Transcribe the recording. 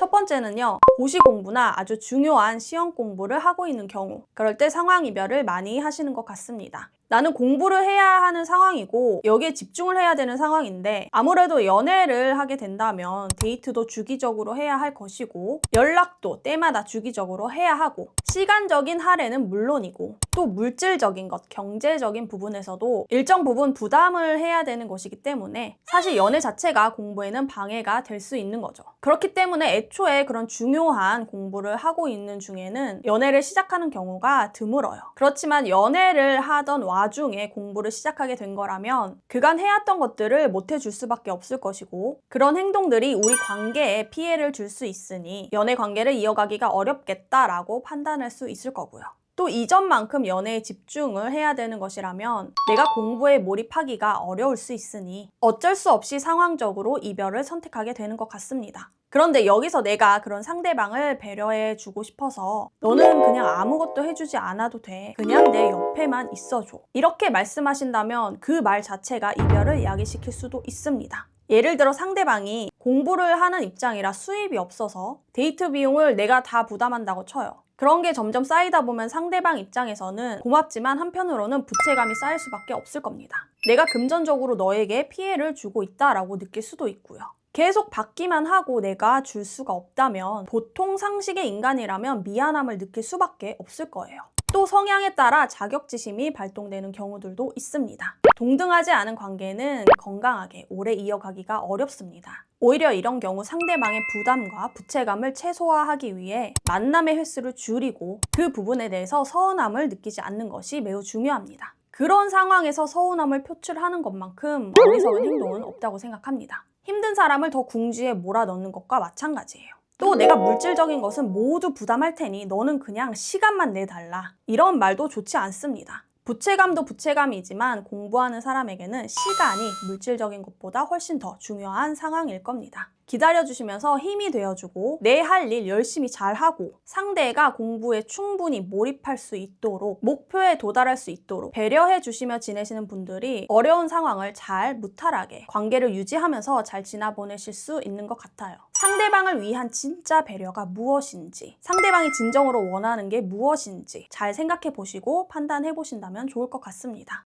첫 번째는요, 고시 공부나 아주 중요한 시험 공부를 하고 있는 경우, 그럴 때 상황 이별을 많이 하시는 것 같습니다. 나는 공부를 해야 하는 상황이고 여기에 집중을 해야 되는 상황인데 아무래도 연애를 하게 된다면 데이트도 주기적으로 해야 할 것이고 연락도 때마다 주기적으로 해야 하고 시간적인 할애는 물론이고 또 물질적인 것, 경제적인 부분에서도 일정 부분 부담을 해야 되는 것이기 때문에 사실 연애 자체가 공부에는 방해가 될 수 있는 거죠. 그렇기 때문에 애초에 그런 중요한 공부를 하고 있는 중에는 연애를 시작하는 경우가 드물어요. 그렇지만 연애를 하던 와 중에 공부를 시작하게 된 거라면 그간 해왔던 것들을 못 해줄 수밖에 없을 것이고 그런 행동들이 우리 관계에 피해를 줄 수 있으니 연애 관계를 이어가기가 어렵겠다라고 판단할 수 있을 거고요. 또 이전만큼 연애에 집중을 해야 되는 것이라면 내가 공부에 몰입하기가 어려울 수 있으니 어쩔 수 없이 상황적으로 이별을 선택하게 되는 것 같습니다. 그런데 여기서 내가 그런 상대방을 배려해 주고 싶어서 너는 그냥 아무것도 해주지 않아도 돼. 그냥 내 옆에만 있어줘. 이렇게 말씀하신다면 그 말 자체가 이별을 야기시킬 수도 있습니다. 예를 들어 상대방이 공부를 하는 입장이라 수입이 없어서 데이트 비용을 내가 다 부담한다고 쳐요. 그런 게 점점 쌓이다 보면 상대방 입장에서는 고맙지만 한편으로는 부채감이 쌓일 수밖에 없을 겁니다. 내가 금전적으로 너에게 피해를 주고 있다라고 느낄 수도 있고요. 계속 받기만 하고 내가 줄 수가 없다면 보통 상식의 인간이라면 미안함을 느낄 수밖에 없을 거예요. 또 성향에 따라 자격지심이 발동되는 경우들도 있습니다. 동등하지 않은 관계는 건강하게 오래 이어가기가 어렵습니다. 오히려 이런 경우 상대방의 부담과 부채감을 최소화하기 위해 만남의 횟수를 줄이고 그 부분에 대해서 서운함을 느끼지 않는 것이 매우 중요합니다. 그런 상황에서 서운함을 표출하는 것만큼 어리석은 행동은 없다고 생각합니다. 힘든 사람을 더 궁지에 몰아넣는 것과 마찬가지예요. 또 내가 물질적인 것은 모두 부담할 테니 너는 그냥 시간만 내달라. 이런 말도 좋지 않습니다. 부채감도 부채감이지만 공부하는 사람에게는 시간이 물질적인 것보다 훨씬 더 중요한 상황일 겁니다. 기다려주시면서 힘이 되어주고 내 할 일 열심히 잘하고 상대가 공부에 충분히 몰입할 수 있도록 목표에 도달할 수 있도록 배려해 주시며 지내시는 분들이 어려운 상황을 잘 무탈하게 관계를 유지하면서 잘 지나보내실 수 있는 것 같아요. 상대방을 위한 진짜 배려가 무엇인지, 상대방이 진정으로 원하는 게 무엇인지 잘 생각해 보시고 판단해 보신다면 좋을 것 같습니다.